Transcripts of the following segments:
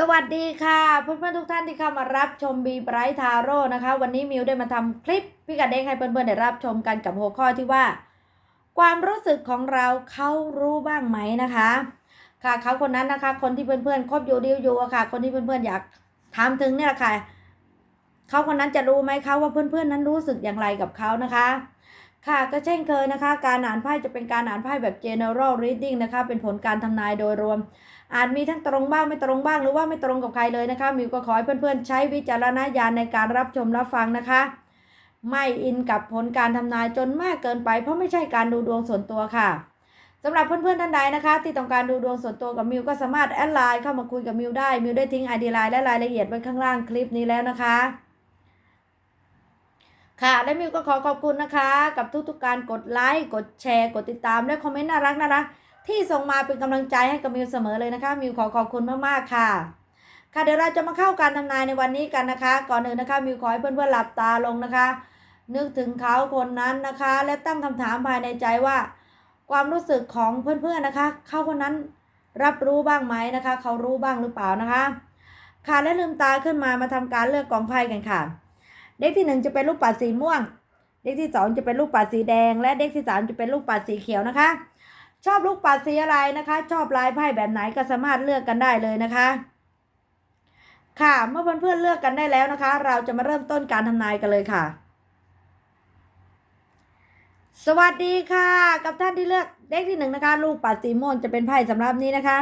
สวัสดีค่ะเพื่อนๆทุกท่านที่เข้ามารับชมบีไบรท์ทาโร่นะคะ วันนี้มิวได้มาทำคลิปพี่กัดเด้งให้เพื่อนๆได้รับชมกันกับหัวข้อที่ว่า ความรู้สึกของเราเขารู้บ้างไหมนะคะ ค่ะเขาคนนั้นนะคะ คนที่เพื่อนๆคบอยู่ดิวอยู่อะค่ะ คนที่เพื่อนๆอยากถามถึงเนี่ยแหละค่ะเขาคนนั้นจะรู้ไหมคะว่าเพื่อนๆนั้นรู้สึกอย่างไรกับเขานะคะ ค่ะก็เช่นเคยนะคะ การอ่านไพ่จะเป็นการอ่านไพ่แบบ general reading นะคะ เป็นผลการทำนายโดยรวม อาจมีทั้งตรงบ้างไม่ตรงบ้าง หรือว่าไม่ตรงกับใครเลยนะคะมิวก็ขอให้เพื่อนๆ ใช้วิจารณญาณในการรับชมรับฟังนะคะ ไม่อินกับผลการทำนายจนมากเกินไป เพราะไม่ใช่การดูดวงส่วนตัวค่ะสำหรับเพื่อนๆท่านใดนะคะ ที่ต้องการดูดวงส่วนตัวกับมิวก็สามารถแอดไลน์เข้ามาคุยกับมิวได้มิวได้ทิ้งไอดีไลน์และรายละเอียดไว้ข้างล่างคลิปนี้แล้วนะคะค่ะ และมิวก็ขอขอบคุณนะคะ กับทุกๆการกดไลค์ กดแชร์ กดติดตาม และคอมเมนต์น่ารักน่ารัก ที่ส่งมาเป็นกำลังใจให้กับมิวเสมอเลยนะคะ มิวขอขอบคุณมากๆค่ะ ค่ะเดี๋ยวเราจะมาเข้าการทำนายในวันนี้กันนะคะ ก่อนอื่นนะคะ มิวขอให้เพื่อนๆหลับตาลงนะคะ นึกถึงเขาคนนั้นนะคะ และตั้งคำถามภายในใจว่า ความรู้สึกของเพื่อนๆนะคะ เขาคนนั้นรับรู้บ้างไหมนะคะ เขารู้บ้างหรือเปล่านะคะ ค่ะและลืมตาขึ้นมามาทำการเลือกกองไพ่กันค่ะ เด็กที่หนึ่งจะเป็นลูกปัดสีม่วง เด็กที่สองจะเป็นลูกปัดสีแดง และเด็กที่สามจะเป็นลูกปัดสีเขียวนะคะ ชอบลูกปัดสีอะไรนะคะ ชอบลายไพ่แบบไหนก็สามารถเลือกกันได้เลยนะคะ ค่ะเมื่อเพื่อนๆเลือกกันได้แล้วนะคะ เราจะมาเริ่มต้นการทำนายกันเลยค่ะ สวัสดีค่ะ กับท่านที่เลือกเด็กที่หนึ่งนะคะ ลูกปัดสีม่วงจะเป็นไพ่สำหรับนี้นะคะ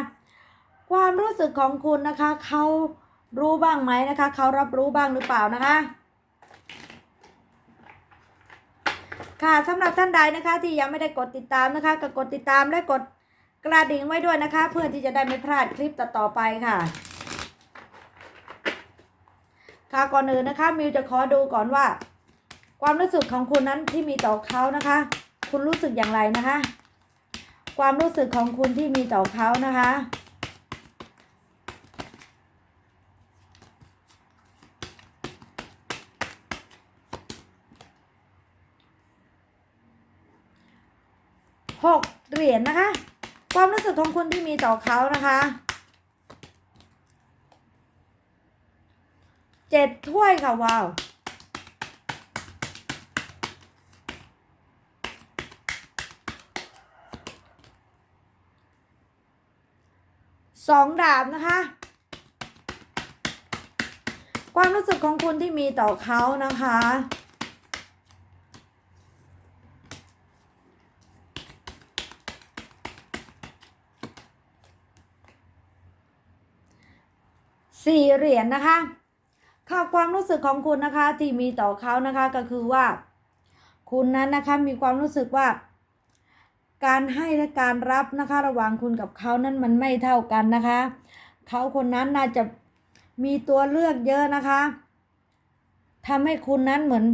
ความรู้สึกของคุณนะคะเขารู้บ้างไหมนะคะ เขารับรู้บ้างหรือเปล่านะคะ ค่ะสำหรับท่านใดนะคะที่ยังไม่ได้กดติดตามนะคะก็กดติดตามและกดกระดิ่งไว้ด้วยนะคะ เพื่อที่จะได้ไม่พลาดคลิปต่อๆไปค่ะ ค่ะก่อนอื่นนะคะมิวจะขอดูก่อนว่า ความรู้สึกของคุณนั้นที่มีต่อเขานะคะ คุณรู้สึกอย่างไรนะคะ ความรู้สึกของคุณที่มีต่อเขานะคะ หกเหรียญนะคะ ความรู้สึกของคุณที่มีต่อเขานะคะเจ็ดถ้วยค่ะว้าวสองดาบนะคะ ความรู้สึกของคุณที่มีต่อเขานะคะ สี่เหรียญนะคะค่ะความรู้สึกของคุณนะคะที่มีต่อเขานะคะก็คือว่า คุณนั้นนะคะมีความรู้สึกว่า การให้และการรับนะคะระหว่างคุณกับเขานั้นมันไม่เท่ากันนะคะเขาคนนั้นน่าจะมีตัวเลือกเยอะนะคะทำให้คุณนั้นเหมือน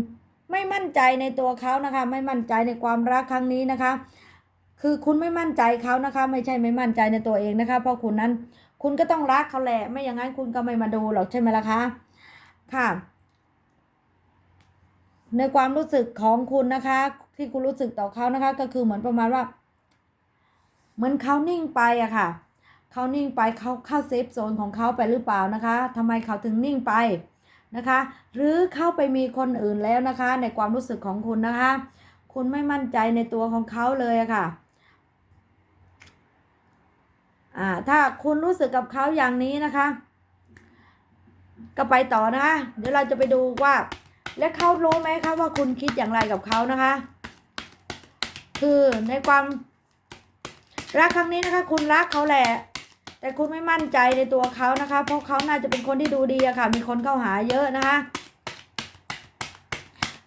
ไม่มั่นใจในตัวเขานะคะ ไม่มั่นใจในความรักครั้งนี้นะคะ คือคุณไม่มั่นใจเขานะคะ ไม่ใช่ไม่มั่นใจในตัวเองนะคะ เพราะคุณนั้น คุณก็ต้องรักเขาแหละ ไม่อย่างนั้นคุณก็ไม่มาดูหรอกใช่ไหมล่ะคะค่ะ ในความรู้สึกของคุณนะคะ ที่คุณรู้สึกต่อเขานะคะ ก็คือเหมือนประมาณว่า เหมือนเขานิ่งไปอะค่ะเขานิ่งไปเขาเข้าเซฟโซนของเขาไปหรือเปล่านะคะทำไมเขาถึงนิ่งไปนะคะ หรือเข้าไปมีคนอื่นแล้วนะคะ ในความรู้สึกของคุณนะคะ คุณไม่มั่นใจในตัวของเขาเลยอะค่ะ อ่าถ้าคุณรู้สึกกับเขาอย่างนี้นะคะ ก็ไปต่อนะคะเดี๋ยวเราจะไปดูว่า และเขารู้ไหมคะว่าคุณคิดอย่างไรกับเขานะคะ คือในความรักครั้งนี้นะคะ คุณรักเขาแหละ แต่คุณไม่มั่นใจในตัวเขานะคะ เพราะเขาน่าจะเป็นคนที่ดูดีอะค่ะ มีคนเข้าหาเยอะนะคะ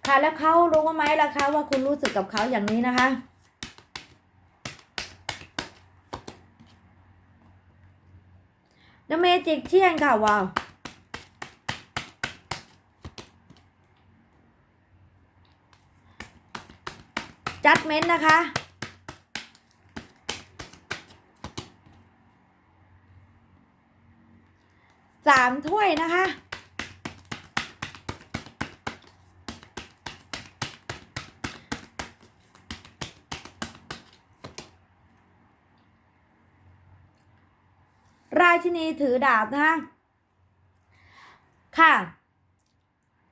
ค่ะแล้วเขารู้ไหมล่ะคะว่าคุณรู้สึกกับเขาอย่างนี้นะคะ The Magic เทียนค่ะว้าวจัดเม้นนะคะ สามถ้วยนะคะ รา ชินีถือดาบนะคะค่ะ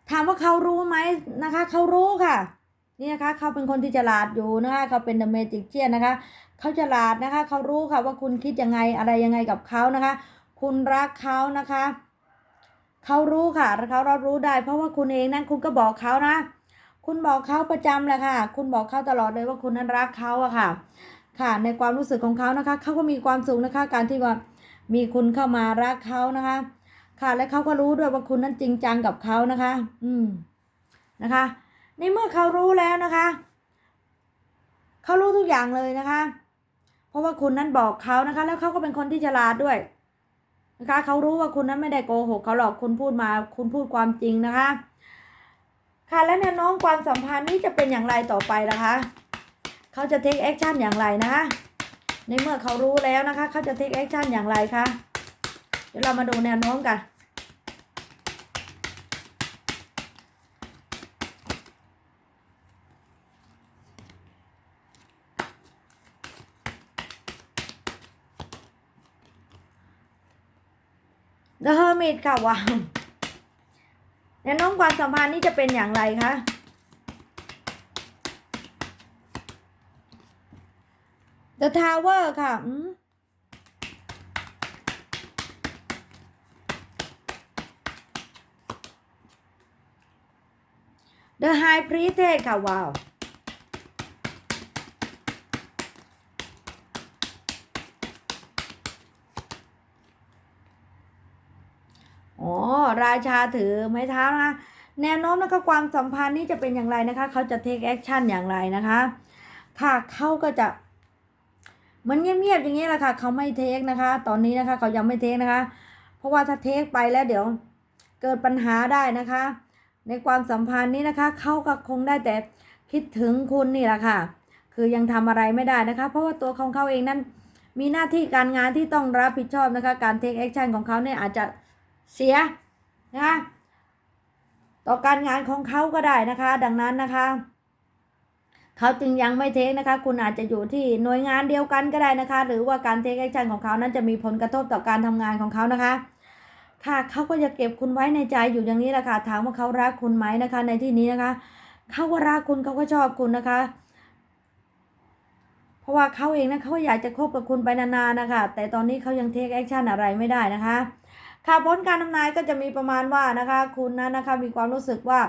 ถามว่าเขารู้ไหมนะคะ เขารู้ค่ะ นี่นะคะเขาเป็นคนที่ฉลาดอยู่นะคะเขาเป็นเดเมจิกเชียนนะคะเขาฉลาดนะคะ เขารู้ค่ะว่าคุณคิดยังไงอะไรยังไงกับเขานะคะ คุณรักเขานะคะเขารู้ค่ะเขาเรารู้ได้ เพราะว่าคุณเองนั้นคุณก็บอกเขานะ คุณบอกเขาประจำแหละค่ะ คุณบอกเขาตลอดเลยว่าคุณนั้นรักเขาอะค่ะ ค่ะ ในความรู้สึกของเขานะคะเขาก็มีความสุขนะคะ การที่ว่า มีคุณเข้ามารักเขานะคะ ค่ะและเขาก็รู้ด้วยว่าคุณนั้นจริงจังกับเขานะคะ อืมนะคะในเมื่อเขารู้แล้วนะคะเขารู้ทุกอย่างเลยนะคะ เพราะว่าคุณนั้นบอกเขานะคะ แล้วเขาก็เป็นคนที่ฉลาดด้วยนะคะเขารู้ว่าคุณนั้นไม่ได้โกหกเขาหรอกคุณพูดมา คุณพูดความจริงนะคะ ค่ะและแนวโน้มความสัมพันธ์นี้จะเป็นอย่างไรต่อไปล่ะคะ เขาจะ take action อย่างไรนะคะ ในเมื่อเขารู้แล้วนะคะ เขาจะ take action อย่างไรคะ เดี๋ยวเรามาดูแนวโน้มกัน The Hermit ค่ะว้าวแนวโน้มความสัมพันธ์นี้จะเป็นอย่างไรคะ The Tower ค่ะอืม The High Priestess ค่ะ ว้าว อ๋อ ราชาถือไม้เท้านะคะ แนวโน้มนะคะความสัมพันธ์นี้จะเป็นอย่างไรนะคะ เขาจะ take action อย่างไรนะคะ ค่ะ เขาก็จะ มันเงียบๆอย่างนี้แหละค่ะ เขาไม่เทคนะคะ ตอนนี้นะคะเขายังไม่เทคนะคะ เพราะว่าถ้าเทคไปแล้วเดี๋ยวเกิดปัญหาได้นะคะ ในความสัมพันธ์นี้นะคะ เขาก็คงได้แต่คิดถึงคุณนี่แหละค่ะ คือยังทำอะไรไม่ได้นะคะ เพราะว่าตัวของเขาเองนั้นมีหน้าที่การงานที่ต้องรับผิดชอบนะคะ การเทคแอคชั่นของเขาเนี่ยอาจจะเสียนะคะต่อการงานของเขาก็ได้นะคะ ดังนั้นนะคะ เขาจึงยังไม่เทคนะคะ คุณอาจจะอยู่ที่หน่วยงานเดียวกันก็ได้นะคะ หรือว่าการเทคแอคชั่นของเขานั้นจะมีผลกระทบต่อการทำงานของเขานะคะ ค่ะเขาก็จะเก็บคุณไว้ในใจอยู่อย่างนี้แหละค่ะถามว่าเขารักคุณไหมนะคะ ในที่นี้นะคะเขาก็รักคุณเขาก็ชอบคุณนะคะ เพราะว่าเขาเองนะเขาอยากจะคบกับคุณไปนานๆนะคะ แต่ตอนนี้เขายังเทคแอคชั่นอะไรไม่ได้นะคะค่ะผลการทำนายก็จะมีประมาณว่านะคะ คุณนั้นนะคะมีความรู้สึกว่า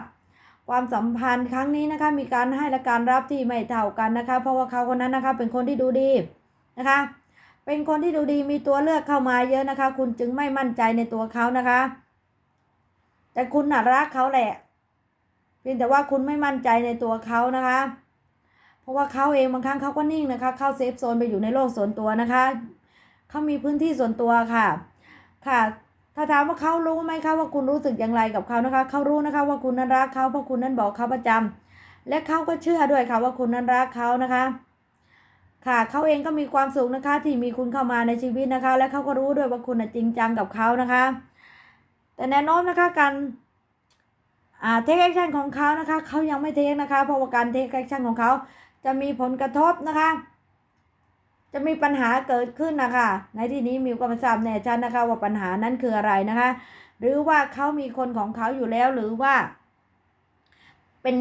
ความสัมพันธ์ครั้งนี้นะคะ มีการให้และการรับที่ไม่เท่ากันนะคะ เพราะว่าเขาคนนั้นนะคะเป็นคนที่ดูดีนะคะ เป็นคนที่ดูดีมีตัวเลือกเข้ามาเยอะนะคะ คุณจึงไม่มั่นใจในตัวเขานะคะ แต่คุณน่ะรักเขาแหละเพียงแต่ว่าคุณไม่มั่นใจในตัวเขานะคะ เพราะว่าเขาเองบางครั้งเขาก็นิ่งนะคะ เข้าเซฟโซนไปอยู่ในโลกส่วนตัวนะคะเขามีพื้นที่ส่วนตัวค่ะ ค่ะ ถ้าถามว่าเขารู้ไหมคะว่าคุณรู้สึกอย่างไรกับเขานะคะ เขารู้นะคะว่าคุณนั้นรักเขาเพราะคุณนั้นบอกเขาประจำและเขาก็เชื่อด้วยค่ะว่าคุณนั้นรักเขานะคะ ค่ะเขาเองก็มีความสุขนะคะ ที่มีคุณเข้ามาในชีวิตนะคะ และเขาก็รู้ด้วยว่าคุณน่ะจริงจังกับเขานะคะ แต่แนวโน้มนะคะการอ่าเทคแอคชั่นของเขานะคะเขายังไม่เทคนะคะเพราะว่าการเทคแอคชั่นของเขาจะมีผลกระทบนะคะ จะมีปัญหาเกิดขึ้นนะคะ ในที่นี้มิวก็ไม่ทราบแน่ชัดนะคะ ว่าปัญหานั้นคืออะไรนะคะ หรือว่าเขามีคนของเขาอยู่แล้วหรือว่า เป็น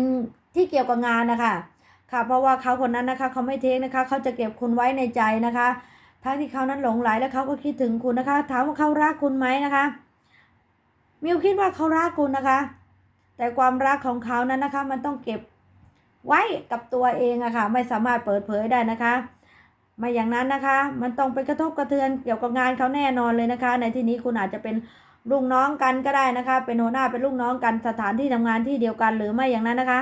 ที่เกี่ยวกับงานนะคะค่ะเพราะว่าเขาคนนั้นนะคะเขาไม่เทคนะคะเขาจะเก็บคุณไว้ในใจนะคะ ทั้งที่เขานั้นหลงไหลและเขาก็คิดถึงคุณนะคะ ถามว่าเขารักคุณไหมนะคะมิวคิดว่าเขารักคุณนะคะ แต่ความรักของเขานั้นนะคะ มันต้องเก็บไว้กับตัวเองอะค่ะไม่สามารถเปิดเผยได้นะคะ ไม่อย่างนั้นนะคะ มันต้องไปกระทบกระเทือนเกี่ยวกับงานเขาแน่นอนเลยนะคะ ในที่นี้คุณอาจจะเป็นลูกน้องกันก็ได้นะคะ เป็นหัวหน้าเป็นลูกน้องกันสถานที่ทำงานที่เดียวกันหรือไม่อย่างนั้นนะคะ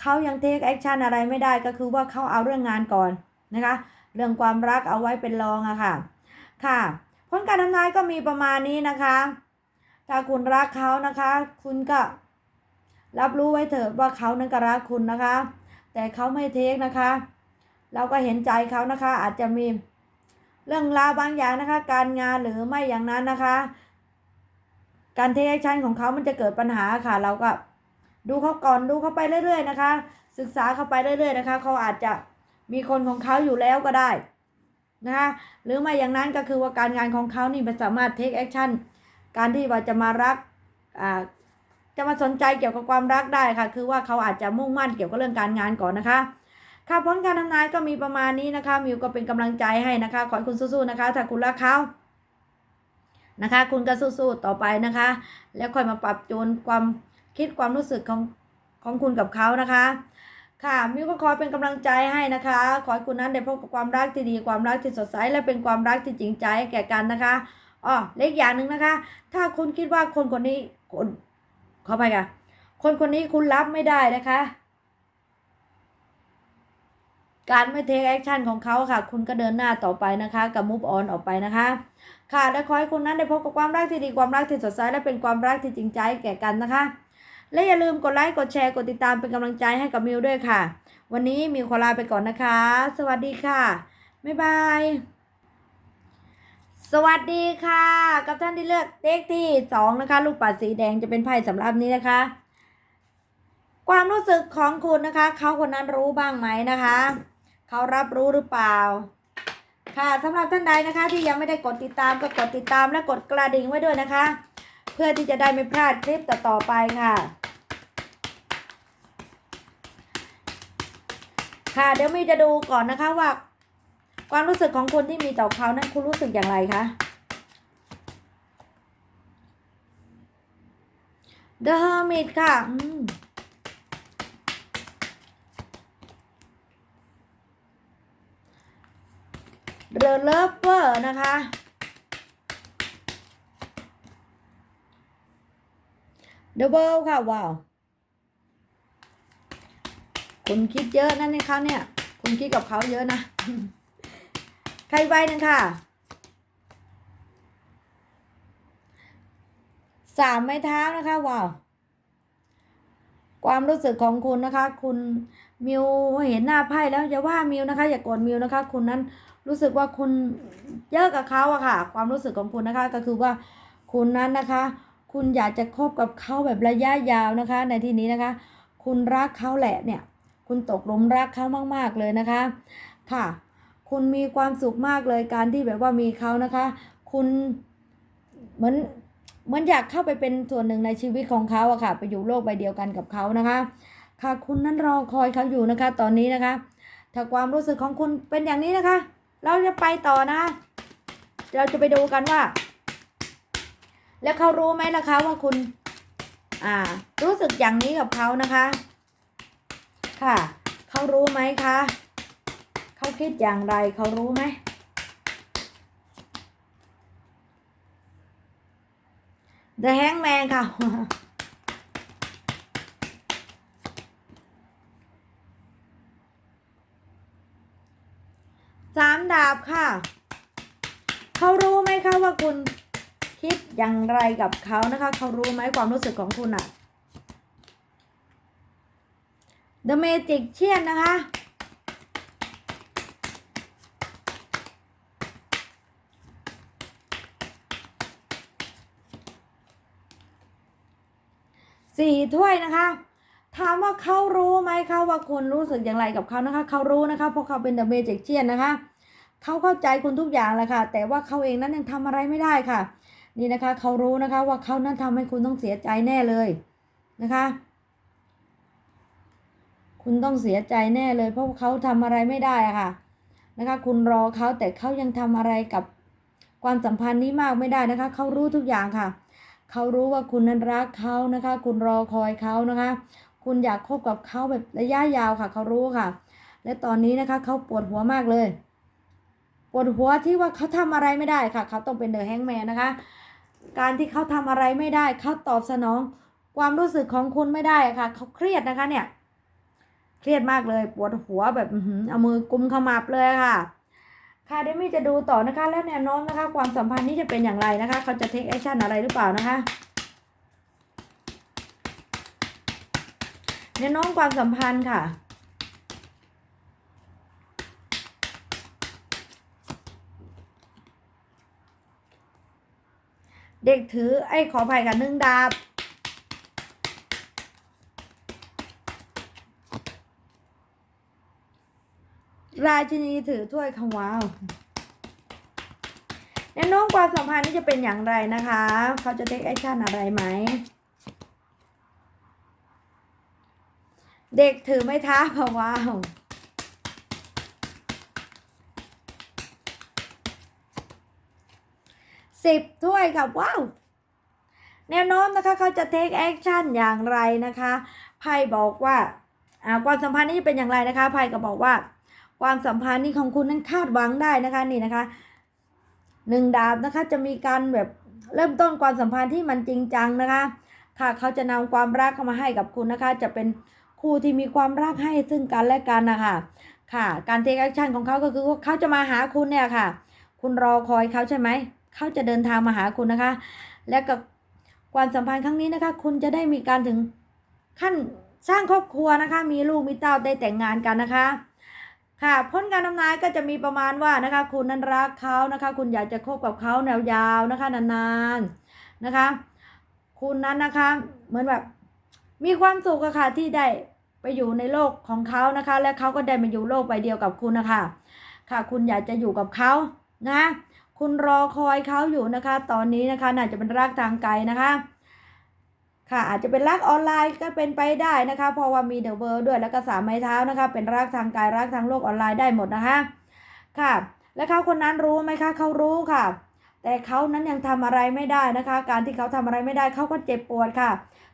เขายังเทคแอคชั่นอะไรไม่ได้ก็คือว่าเขาเอาเรื่องงานก่อนนะคะ เรื่องความรักเอาไว้เป็นรองอะค่ะ ค่ะผลการทำนายก็มีประมาณนี้นะคะ ถ้าคุณรักเขานะคะ คุณก็รับรู้ไว้เถอะว่าเขานั้นก็รักคุณนะคะ แต่เขาไม่เทคนะคะ เราก็เห็นใจเขานะคะ อาจจะมีเรื่องราวบางอย่างนะคะ การงานหรือไม่อย่างนั้นนะคะ การเทคแอคชั่นของเขามันจะเกิดปัญหาค่ะ เราก็ดูเขาก่อนดูเขาไปเรื่อย ๆ นะคะ ศึกษาเขาไปเรื่อย ๆ นะคะ เขาอาจจะมีคนของเขาอยู่แล้วก็ได้นะคะหรือไม่อย่างนั้นก็คือว่าการงานของเขานี่มันสามารถเทคแอคชั่นการที่ว่าจะมารักอ่าจะมาสนใจเกี่ยวกับความรักได้ค่ะ คือว่าเขาอาจจะมุ่งมั่นเกี่ยวกับเรื่องการงานก่อนนะคะ ค่ะผลการทำนายก็มีประมาณนี้นะคะ มิวก็เป็นกำลังใจให้นะคะ ขอให้คุณสู้ๆนะคะ ถ้าคุณรักเขานะคะ คุณก็สู้ๆต่อไปนะคะ แล้วค่อยมาปรับจูนความคิดความรู้สึกของของคุณกับเขานะคะ ค่ะ มิวก็ขอเป็นกำลังใจให้นะคะ ขอให้คุณนั้นได้พบกับความรักที่ดี ความรักที่สดใส และเป็นความรักที่จริงใจแก่กันนะคะอ๋อเล็กอย่างหนึ่งนะคะ ถ้าคุณคิดว่าคนคนนี้คนขอไปค่ะ คนคนนี้คุณรับไม่ได้นะคะ การไม่เทคแอคชั่นของเขาค่ะ คุณก็เดินหน้าต่อไปนะคะกับมูฟออนออกไปนะคะ ค่ะและขอให้คุณนั้นได้พบกับความรักที่ดีความรักที่สดใสและเป็นความรักที่จริงใจแก่กันนะคะ และอย่าลืมกดไลค์กดแชร์กดติดตามเป็นกำลังใจให้กับมิวด้วยค่ะ วันนี้มิวขอลาไปก่อนนะคะ สวัสดีค่ะบ๊ายบายสวัสดีค่ะ กับท่านที่เลือกเลขที่สองนะคะ ลูกปัดสีแดงจะเป็นไพ่สำหรับนี้นะคะ ความรู้สึกของคุณนะคะ เขาคนนั้นรู้บ้างไหมนะคะ เขารับรู้หรือเปล่า ค่ะสำหรับท่านใดนะคะ ที่ยังไม่ได้กดติดตามก็กดติดตามและกดกระดิ่งไว้ด้วยนะคะ เพื่อที่จะได้ไม่พลาดคลิปต่อๆไปค่ะ ค่ะเดี๋ยวมีจะดูก่อนนะคะว่า ความรู้สึกของคนที่มีต่อเขานั้นคุณรู้สึกอย่างไรคะ The Hermit ค่ะอืม The Lover นะคะ The World ค่ะ ว้าว คุณคิดเยอะนั่นนี่เขาเนี่ย คุณคิดกับเขาเยอะนะ ใครใบหนึ่งค่ะสามไม้เท้านะคะว้าว ความรู้สึกของคุณนะคะ คุณมิวเห็นหน้าไพ่แล้วอย่าว่ามิวนะคะ อย่ากรธมิวนะคะ คุณนั้น รู้สึกว่าคุณเยอะกับเขาอะค่ะ ความรู้สึกของคุณนะคะก็คือว่าคุณนั้นนะคะ คุณอยากจะคบกับเขาแบบระยะยาวนะคะ ในที่นี้นะคะ คุณรักเขาแหละเนี่ย คุณตกหลุมรักเขามาก ๆเลยนะคะ ค่ะ คุณมีความสุขมากเลยการที่แบบว่ามีเขานะคะ คุณเหมือนเหมือนอยากเข้าไปเป็นส่วนหนึ่งในชีวิตของเขาอะค่ะ ไปอยู่โลกใบเดียวกันกับเขานะคะ ค่ะคุณนั้นรอคอยเขาอยู่นะคะ ตอนนี้นะคะ ถ้าความรู้สึกของคุณเป็นอย่างนี้นะคะ เราจะไปต่อนะ เราจะไปดูกันว่า แล้วเขารู้ไหมล่ะคะว่าคุณ อ่า รู้สึกอย่างนี้กับเขานะคะ ค่ะ เขารู้ไหมคะ เขาคิดอย่างไรเขารู้ไหม The Hangman ค่ะ ดาบค่ะ เขารู้ไหมคะว่าคุณคิดอย่างไรกับเขานะคะ เขารู้ไหมความรู้สึกของคุณอะ The Magic เชียนนะคะ สี่ถ้วยนะคะ ถามว่าเขารู้ไหมคะว่าคุณรู้สึกอย่างไรกับเขานะคะ เขารู้นะคะ เพราะเขาเป็น The Magic เชียนนะคะ เขาเข้าใจคุณทุกอย่างแหละค่ะ แต่ว่าเขาเองนั้นยังทำอะไรไม่ได้ค่ะ นี่นะคะเขารู้นะคะว่าเขานั้นทำให้คุณต้องเสียใจแน่เลยนะคะ คุณต้องเสียใจแน่เลย เพราะเขาทำอะไรไม่ได้อะค่ะนะคะ คุณรอเขาแต่เขายังทำอะไรกับความสัมพันธ์นี้มากไม่ได้นะคะ เขารู้ทุกอย่างค่ะ เขารู้ว่าคุณนั้นรักเขานะคะ คุณรอคอยเขานะคะ คุณอยากคบกับเขาแบบระยะยาวค่ะ เขารู้ค่ะ และตอนนี้นะคะเขาปวดหัวมากเลย วดหัวที่ว่าเขาทำอะไรไม่ได้ค่ะ เขาต้องเป็นเดอะแฮงแมนนะคะ การที่เขาทำอะไรไม่ได้ เขาตอบสนอง ความรู้สึกของคุณไม่ได้ค่ะ เขาเครียดนะคะเนี่ย เครียดมากเลย ปวดหัวแบบเอามือกุมขมับเลยค่ะค่ะเดมี่จะดูต่อนะคะ แล้วแนวโน้มนะคะ ความสัมพันธ์นี้จะเป็นอย่างไรนะคะ เขาจะเทคแอคชั่นอะไรหรือเปล่านะคะแนวโน้มความสัมพันธ์ค่ะ เด็กถือไอ้ขอภัยกันหนึ่งดาบ ราชินีถือถ้วยคำว้าวแนโน้งความสัมพันธ์นี่จะเป็นอย่างไรนะคะ เขาจะเทคแอคชั่นอะไรไหม เด็กถือไม่ท้าคำว้าว สิบถ้วยค่ะ ว้าว แนวโน้มนะคะเขาจะ take action อย่างไรนะคะไพ่บอกว่าความสัมพันธ์นี้เป็นอย่างไรนะคะไพ่ก็บอกว่า ความสัมพันธ์นี้ของคุณนั้นคาดหวังได้นะคะนี่นะคะหนึ่งดาบนะคะจะมีการแบบเริ่มต้นความสัมพันธ์ที่มันจริงจังนะคะ ค่ะเขาจะนำความรักเข้ามาให้กับคุณนะคะ จะเป็นคู่ที่มีความรักให้ซึ่งกันและกันนะคะค่ะ การเทคแอคชั่นของเขาก็คือเขาจะมาหาคุณเนี่ยค่ะ คุณรอคอยเขาใช่ไหม เขาจะเดินทางมาหาคุณนะคะ และกับความสัมพันธ์ครั้งนี้นะคะ คุณจะได้มีการถึงขั้นสร้างครอบครัวนะคะ มีลูกมีเต้าได้แต่งงานกันนะคะ ค่ะพ้นการทำนายก็จะมีประมาณว่านะคะ คุณนั้นรักเขานะคะ คุณอยากจะคบกับเขาแนวยาวนะคะนานๆนะคะ คุณนั้นนะคะเหมือนแบบมีความสุขอะค่ะที่ได้ไปอยู่ในโลกของเขานะคะ และเขาก็ได้มาอยู่โลกใบเดียวกับคุณนะคะ ค่ะ คุณอยากจะอยู่กับเขานะ คุณรอคอยเขาอยู่นะคะ ตอนนี้นะคะน่าจะเป็นรักทางไกลนะคะค่ะอาจจะเป็นรักออนไลน์ก็เป็นไปได้นะคะ เพราะว่ามีเดอะเวิร์ด้วยแล้วก็สามไม้เท้านะคะ เป็นรักทางกายรักทางโลกออนไลน์ได้หมดนะคะค่ะ และเขาคนนั้นรู้ไหมคะเขารู้ค่ะ แต่เขานั้นยังทำอะไรไม่ได้นะคะ การที่เขาทำอะไรไม่ได้เขาก็เจ็บปวดค่ะ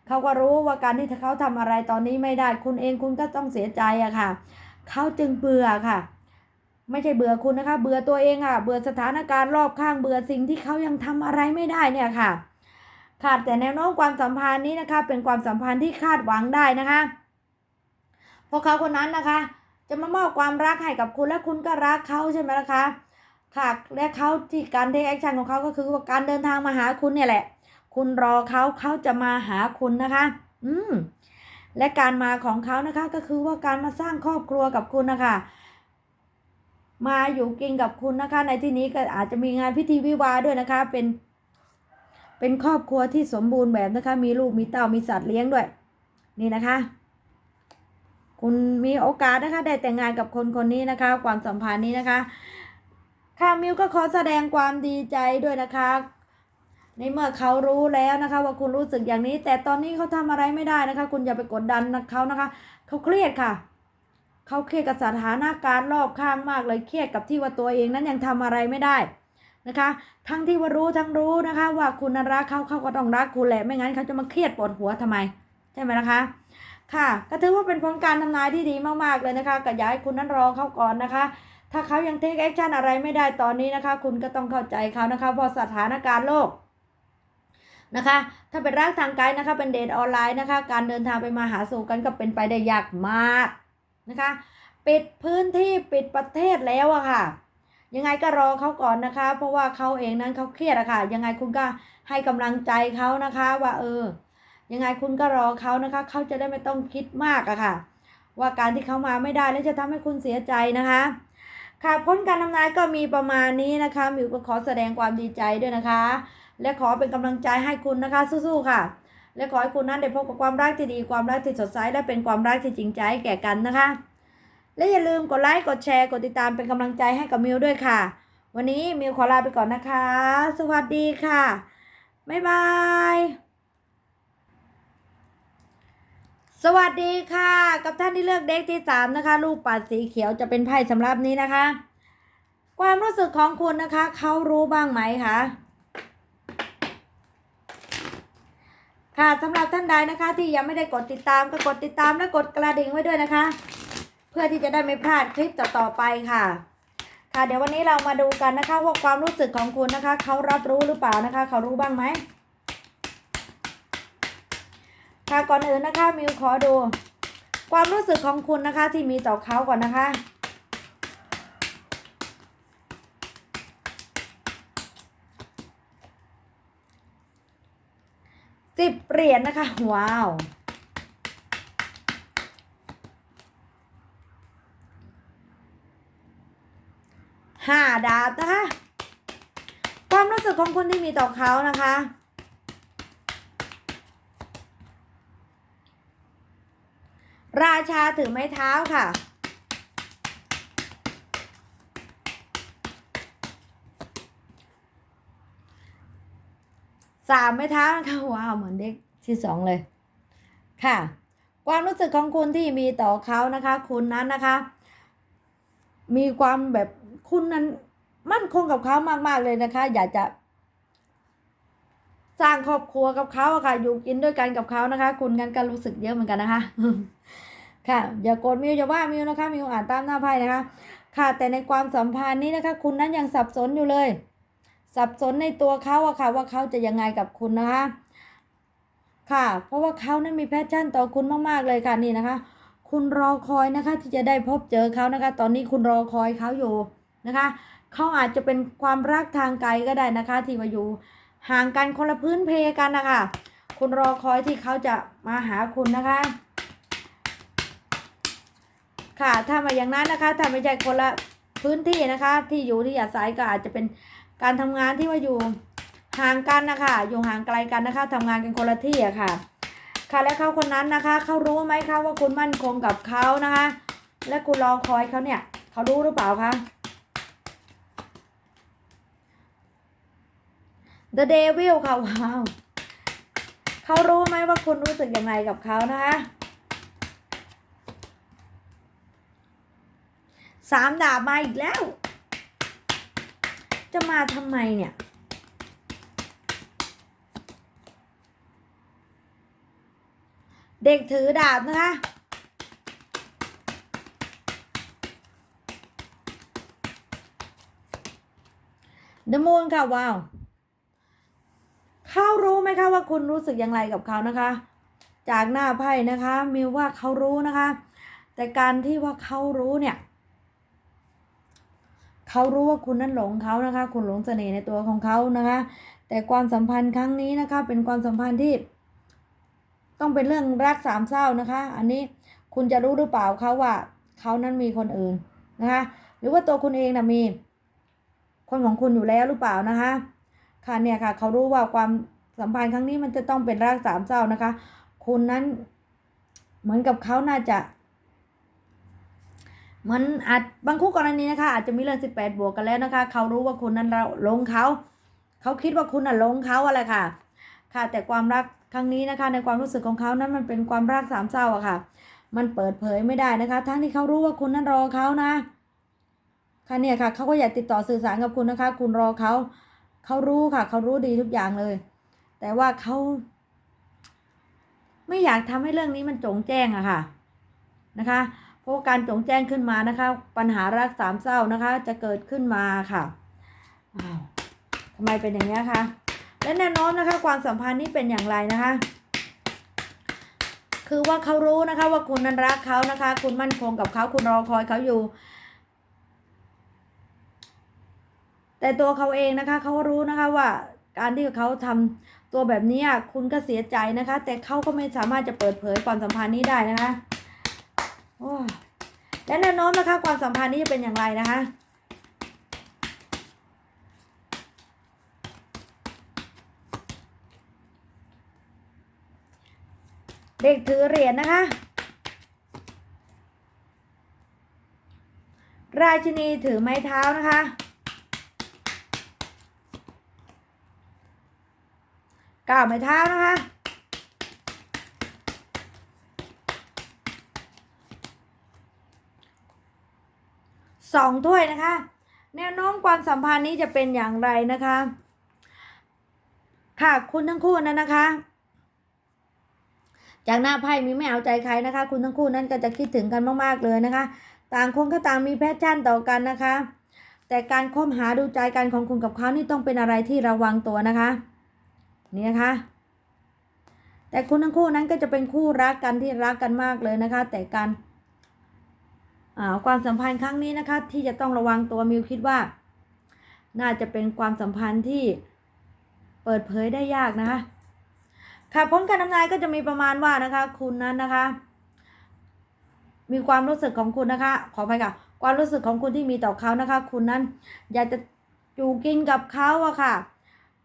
เขาก็รู้ว่าการที่เขาทำอะไรตอนนี้ไม่ได้ คุณเองคุณก็ต้องเสียใจอะค่ะเขาจึงเบื่อค่ะ ไม่ใช่เบื่อคุณนะคะ เบื่อตัวเองค่ะ เบื่อสถานการณ์รอบข้าง เบื่อสิ่งที่เขายังทำอะไรไม่ได้เนี่ยค่ะ ค่ะแต่แนวโน้มความสัมพันธ์นี้นะคะ เป็นความสัมพันธ์ที่คาดหวังได้นะคะ เพราะเขาคนนั้นนะคะ จะมามอบความรักให้กับคุณและคุณก็รักเขาใช่ไหมล่ะคะ ค่ะ และเขาที่การเทคแอคชั่นของเขาก็คือว่าการเดินทางมาหาคุณเนี่ยแหละ คุณรอเขาเขาจะมาหาคุณนะคะ อืม และการมาของเขานะคะก็คือว่าการมาสร้างครอบครัวกับคุณนะคะ มาอยู่กินกับคุณนะคะ ในที่นี้ก็อาจจะมีงานพิธีวิวาด้วยนะคะ เป็นเป็นครอบครัวที่สมบูรณ์แบบนะคะ มีลูกมีเต้ามีสัตว์เลี้ยงด้วย นี่นะคะ คุณมีโอกาสนะคะ ได้แต่งงานกับคนคนนี้นะคะ ความสัมพันธ์นี้นะคะค่ะมิวก็ขอแสดงความดีใจด้วยนะคะในเมื่อเขารู้แล้วนะคะ ว่าคุณรู้สึกอย่างนี้ แต่ตอนนี้เขาทำอะไรไม่ได้นะคะ คุณอย่าไปกดดันเขานะคะ เขาเครียดค่ะ เขาเครียดกับสถานการณ์รอบข้างมากเลยเครียดกับที่ว่าตัวเองนั้นยังทำอะไรไม่ได้นะคะ ทั้งที่ว่ารู้ทั้งรู้นะคะ ว่าคุณนั้นรักเขาเขาก็ต้องรักคุณแหละไม่งั้นเขาจะมาเครียดปวดหัวทำไม ใช่ไหมนะคะ ค่ะ ก็ถือว่าเป็นผลการทำนายที่ดีมากๆเลยนะคะก็อยากให้คุณนั้นรอเขาก่อนนะคะ ถ้าเขายังเทคแอคชั่นอะไรไม่ได้ตอนนี้นะคะ คุณก็ต้องเข้าใจเขานะคะเพราะสถานการณ์โลกนะคะ ถ้าเป็นรักทางไกลนะคะ เป็นเดทออนไลน์นะคะ การเดินทางไปมาหาสู่กันก็เป็นไปได้ยากมาก นะคะ ปิดพื้นที่ปิดประเทศแล้วอะค่ะ ยังไงก็รอเขาก่อนนะคะ เพราะว่าเขาเองนั้นเขาเครียดอะค่ะ ยังไงคุณก็ให้กำลังใจเขานะคะว่าเออ ยังไงคุณก็รอเขานะคะ เขาจะได้ไม่ต้องคิดมากอะค่ะ ว่าการที่เขามาไม่ได้แล้วจะทำให้คุณเสียใจนะคะค่ะพ้นการทำนายก็มีประมาณนี้นะคะมิวก็ขอแสดงความดีใจด้วยนะคะ และขอเป็นกำลังใจให้คุณนะคะสู้ๆค่ะ และขอให้คุณนั้นได้พบกับความรักที่ดีความรักที่สดใสและเป็นความรักที่จริงใจแก่กันนะคะ และอย่าลืมกดไลค์กดแชร์กดติดตามเป็นกำลังใจให้กับมิวด้วยค่ะ วันนี้มิวขอลาไปก่อนนะคะ สวัสดีค่ะบ๊ายบายสวัสดีค่ะ กับท่านที่เลือกเด็กที่สามนะคะลูกปัดสีเขียวจะเป็นไพ่สำหรับนี้นะคะ ความรู้สึกของคุณนะคะ เขารู้บ้างไหมคะ ค่ะสำหรับท่านใดนะคะ ที่ยังไม่ได้กดติดตามก็กดติดตามและกดกระดิ่งไว้ด้วยนะคะ เพื่อที่จะได้ไม่พลาดคลิปต่อๆไปค่ะ ค่ะ เดี๋ยววันนี้เรามาดูกันนะคะว่าความรู้สึกของคุณนะคะ เขารับรู้หรือเปล่านะคะ เขารู้บ้างไหมค่ะก่อนอื่นนะคะมิวขอดู ความรู้สึกของคุณนะคะที่มีต่อเขาก่อนนะคะ สิบเหรียญนะคะ ว้าว ห้าดาบนะคะ ความรู้สึกของคุณที่มีต่อเขานะคะราชาถือไม้เท้าค่ะ สามไม้เท้านะคะว้าวเหมือนเด็กที่สองเลย ค่ะ ความรู้สึกของคุณที่มีต่อเขานะคะ คุณนั้นนะคะ มีความแบบคุณนั้นมั่นคงกับเขามาก ๆ เลยนะคะ อยากจะ สร้างครอบครัวกับเขาอะค่ะ อยู่กินด้วยกันกับเขานะคะ คุณกันก็รู้สึกเยอะเหมือนกันนะคะ ค่ะ อย่าโกรธมิวอย่าว่ามิวนะคะมิวอ่านตามหน้าไพ่นะคะ ค่ะ แต่ในความสัมพันธ์นี้นะคะ คุณนั้นยังสับสนอยู่เลย สับสนในตัวเขาอะค่ะ ว่าเขาจะยังไงกับคุณนะคะ ค่ะ เพราะว่าเขานั้นมีแพชชั่นต่อคุณมากๆเลยค่ะนี่นะคะ คุณรอคอยนะคะ ที่จะได้พบเจอเขานะคะ ตอนนี้คุณรอคอยเขาอยู่นะคะเขาอาจจะเป็นความรักทางไกลก็ได้นะคะ ที่มาอยู่ห่างกันคนละพื้นเพกันนะคะคุณรอคอยที่เขาจะมาหาคุณนะคะ ค่ะถ้ามาอย่างนั้นนะคะถ้าไม่ใช่คนละพื้นที่นะคะ ที่อยู่ที่อาศัยก็อาจจะเป็น การทำงานที่ว่าอยู่ห่างกันนะคะอยู่ห่างไกลกันนะคะทำงานกันคนละที่อะค่ะ ค่ะและเขาคนนั้นนะคะเขารู้ไหมคะว่าคุณมั่นคงกับเขานะคะ และคุณรอคอยเขาเนี่ยเขารู้หรือเปล่าคะ The Devil ค่ะว้าวเขารู้ไหมว่าคุณรู้สึกยังไงกับเขานะคะสามดาบมาอีกแล้ว จะมาทำไมเนี่ย เด็กถือดาบนะคะ The Moon ค่ะว้าวเขารู้ไหมคะว่าคุณรู้สึกอย่างไรกับเขานะคะ จากหน้าไพ่นะคะมิวว่าเขารู้นะคะ แต่การที่ว่าเขารู้เนี่ย เขารู้ว่าคุณนั้นหลงเขานะคะ คุณหลงเสน่ห์ในตัวของเขานะคะ แต่ความสัมพันธ์ครั้งนี้นะคะ เป็นความสัมพันธ์ที่ ต้องเป็นเรื่องรักสามเศร้านะคะ อันนี้คุณจะรู้หรือเปล่าเขาว่าเขานั้นมีคนอื่นนะคะ หรือว่าตัวคุณเองนะมี คนของคุณอยู่แล้วหรือเปล่านะคะค่ะเนี่ยค่ะ เขารู้ว่าความสัมพันธ์ครั้งนี้มันจะต้องเป็นรากสามเศร้านะคะ คุณนั้นเหมือนกับเขาน่าจะ มันอาจบางคู่กรณีนะคะ อาจจะมีเรื่องสิบแปดบวกกันแล้วนะคะ เขารู้ว่าคุณนั้นเราลงเขาเขาคิดว่าคุณน่ะลงเขาอะไรค่ะ ค่ะ แต่ความรักครั้งนี้นะคะ ในความรู้สึกของเขานั้นมันเป็นความรักสามเศร้าอะค่ะ มันเปิดเผยไม่ได้นะคะ ทั้งที่เขารู้ว่าคุณนั้นรอเขานะค่ะเนี่ยค่ะเขาก็อยากติดต่อสื่อสารกับคุณนะคะ คุณรอเขาเขารู้ค่ะ เขารู้ดีทุกอย่างเลย แต่ว่าเขาไม่อยากทำให้เรื่องนี้มันจงแจ้งอะค่ะนะคะ เพราะการจงแจ้งขึ้นมานะคะ ปัญหารักสามเศร้านะคะ จะเกิดขึ้นมาค่ะทำไมเป็นอย่างนี้คะและแนวโน้มนะคะความสัมพันธ์นี้เป็นอย่างไรนะคะ คือว่าเขารู้นะคะว่าคุณนั้นรักเขานะคะ คุณมั่นคงกับเขาคุณรอคอยเขาอยู่ แต่ตัวเขาเองนะคะเขารู้นะคะว่าการที่เขาทำตัวแบบนี้คุณก็เสียใจนะคะ แต่เขาก็ไม่สามารถจะเปิดเผยความสัมพันธ์นี้ได้นะคะ และแนวโน้มนะคะ ความสัมพันธ์นี้จะเป็นอย่างไรนะคะเด็กถือเหรียญนะคะ ราชินีถือไม้เท้านะคะ ก้าวไม้เท้านะคะ สองถ้วยนะคะ แนวโน้มความสัมพันธ์นี้จะเป็นอย่างไรนะคะ ค่ะคุณทั้งคู่นั้นนะคะ จากหน้าไพ่มีไม่เอาใจใครนะคะ คุณทั้งคู่นั้นก็จะคิดถึงกันมากๆเลยนะคะ ต่างคนก็ต่างมีแพชชั่นต่อกันนะคะ แต่การคบหาดูใจกันของคุณกับเขานี่ต้องเป็นอะไรที่ระวังตัวนะคะ นี่นะคะแต่คุณทั้งคู่นั้นก็จะเป็นคู่รักกันที่รักกันมากเลยนะคะ แต่การ ความสัมพันธ์ครั้งนี้นะคะ ที่จะต้องระวังตัวมิวคิดว่า น่าจะเป็นความสัมพันธ์ที่เปิดเผยได้ยากนะคะค่ะผลการทำนายก็จะมีประมาณว่านะคะ คุณนั้นนะคะ มีความรู้สึกของคุณนะคะ ขอไปค่ะ ความรู้สึกของคุณที่มีต่อเขานะคะ คุณนั้นอยากจะอยู่กินกับเขาอะค่ะ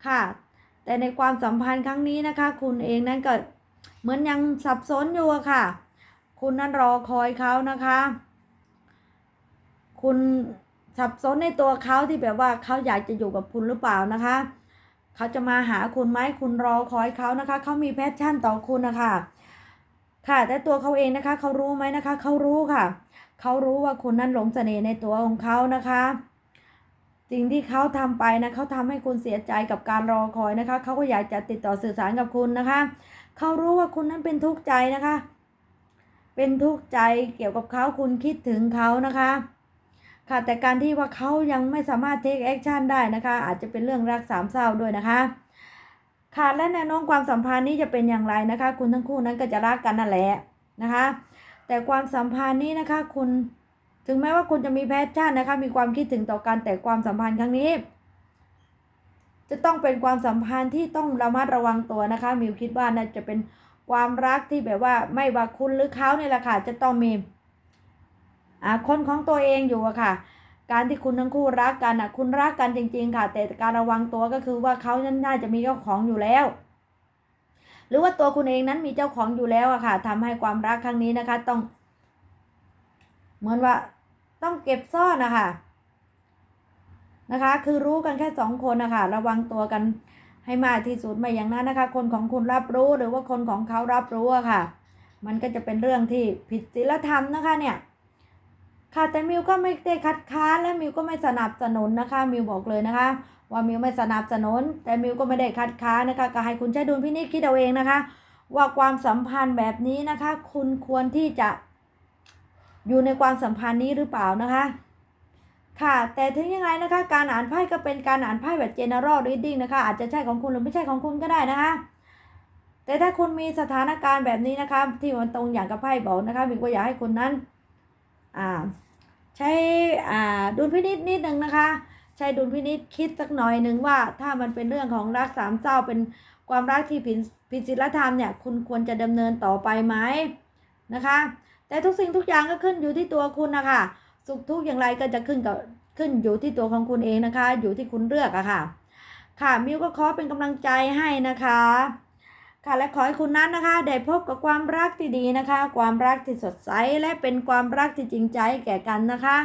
ค่ะ แต่ในความสัมพันธ์ครั้งนี้นะคะ คุณเองนั้นก็เหมือนยังสับสนอยู่อะค่ะ คุณนั้นรอคอยเขานะคะ คุณสับสนในตัวเขาที่แบบว่าเขาอยากจะอยู่กับคุณหรือเปล่านะคะเขาจะมาหาคุณไหมคุณรอคอยเขานะคะเขามีแพชชั่นต่อคุณนะคะค่ะแต่ตัวเขาเองนะคะเขารู้ไหมนะคะเขารู้ค่ะเขารู้ว่าคุณนั้นหลงเสน่ห์ในตัวของเขานะคะสิ่งที่เขาทำไปนะเขาทำให้คุณเสียใจกับการรอคอยนะคะเขาก็อยากจะติดต่อสื่อสารกับคุณนะคะเขารู้ว่าคุณนั้นเป็นทุกข์ใจนะคะ เป็นทุกข์ใจเกี่ยวกับเขาคุณคิดถึงเขานะคะ ค่ะแต่การที่ว่าเขายังไม่สามารถ take action ได้นะคะ อาจจะเป็นเรื่องรักสามเศร้าด้วยนะคะค่ะและแนวโน้มความสัมพันธ์นี้จะเป็นอย่างไรนะคะ คุณทั้งคู่นั้นก็จะรักกันนั่นแหละนะคะ แต่ความสัมพันธ์นี้นะคะ คุณถึงแม้ว่าคุณจะมีแพชชั่นนะคะ มีความคิดถึงต่อกันแต่ความสัมพันธ์ครั้งนี้ จะต้องเป็นความสัมพันธ์ที่ต้องระมัดระวังตัวนะคะ มิวคิดว่าน่าจะเป็นความรักที่แบบว่าไม่ว่าคุณหรือเขาเนี่ยแหละค่ะจะต้องมี คนของตัวเองอยู่อะค่ะ การที่คุณทั้งคู่รักกันอะคุณรักกันจริง ๆ ค่ะ แต่การระวังตัวก็คือว่าเขานั้นน่าจะมีเจ้าของอยู่แล้ว หรือว่าตัวคุณเองนั้นมีเจ้าของอยู่แล้วอะค่ะทำให้ความรักครั้งนี้นะคะ ต้อง เหมือนว่าต้องเก็บซ่อนนะคะนะคะ คือรู้กันแค่สองคนนะคะระวังตัวกันให้มากที่สุดไม่อย่างนั้นนะคะ คนของคุณรับรู้หรือว่าคนของเขารับรู้อะค่ะ มันก็จะเป็นเรื่องที่ผิดศีลธรรมนะคะเนี่ย ค่ะแต่มิวก็ไม่ได้คัดค้านและมิวก็ไม่สนับสนุนนะคะ มิวบอกเลยนะคะ ว่ามิวไม่สนับสนุน แต่มิวก็ไม่ได้คัดค้านนะคะก็ให้คุณใช้ดุลพินิจคิดเอาเองนะคะ ว่าความสัมพันธ์แบบนี้นะคะ คุณควรที่จะอยู่ในความสัมพันธ์นี้หรือเปล่านะคะ ค่ะ แต่ถึงยังไงนะคะ การอ่านไพ่ก็เป็นการอ่านไพ่แบบ general reading นะคะ อาจจะใช่ของคุณหรือไม่ใช่ของคุณก็ได้นะคะ แต่ถ้าคุณมีสถานการณ์แบบนี้นะคะ ที่มันตรงอย่างกับไพ่บอกนะคะมิวก็อยากให้คุณนั้น ใช้อ่าดุลพินิจนิดนึงนะคะ ใช้ดุลพินิจคิดสักหน่อยหนึ่งว่า ถ้ามันเป็นเรื่องของรักสามเศร้าเป็นความรักที่ผิดผิดศีลธรรมเนี่ยคุณควรจะดำเนินต่อไปไหมนะคะ แต่ทุกสิ่งทุกอย่างก็ขึ้นอยู่ที่ตัวคุณนะคะสุขทุกข์อย่างไรก็จะขึ้นกับขึ้นอยู่ที่ตัวของคุณเองนะคะ อยู่ที่คุณเลือกอะค่ะ ค่ะมิวก็ขอเป็นกำลังใจให้นะคะ ค่ะและขอให้คุณนั้นนะคะ ได้พบกับความรักที่ดีนะคะ ความรักที่สดใสและเป็นความรักที่จริงใจแก่กันนะคะ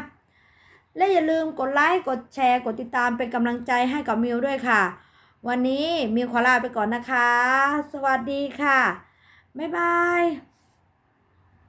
และอย่าลืมกดไลค์กดแชร์กดติดตามเป็นกำลังใจให้กับมิวด้วยค่ะ วันนี้มิวขอลาไปก่อนนะคะ สวัสดีค่ะบ๊ายบาย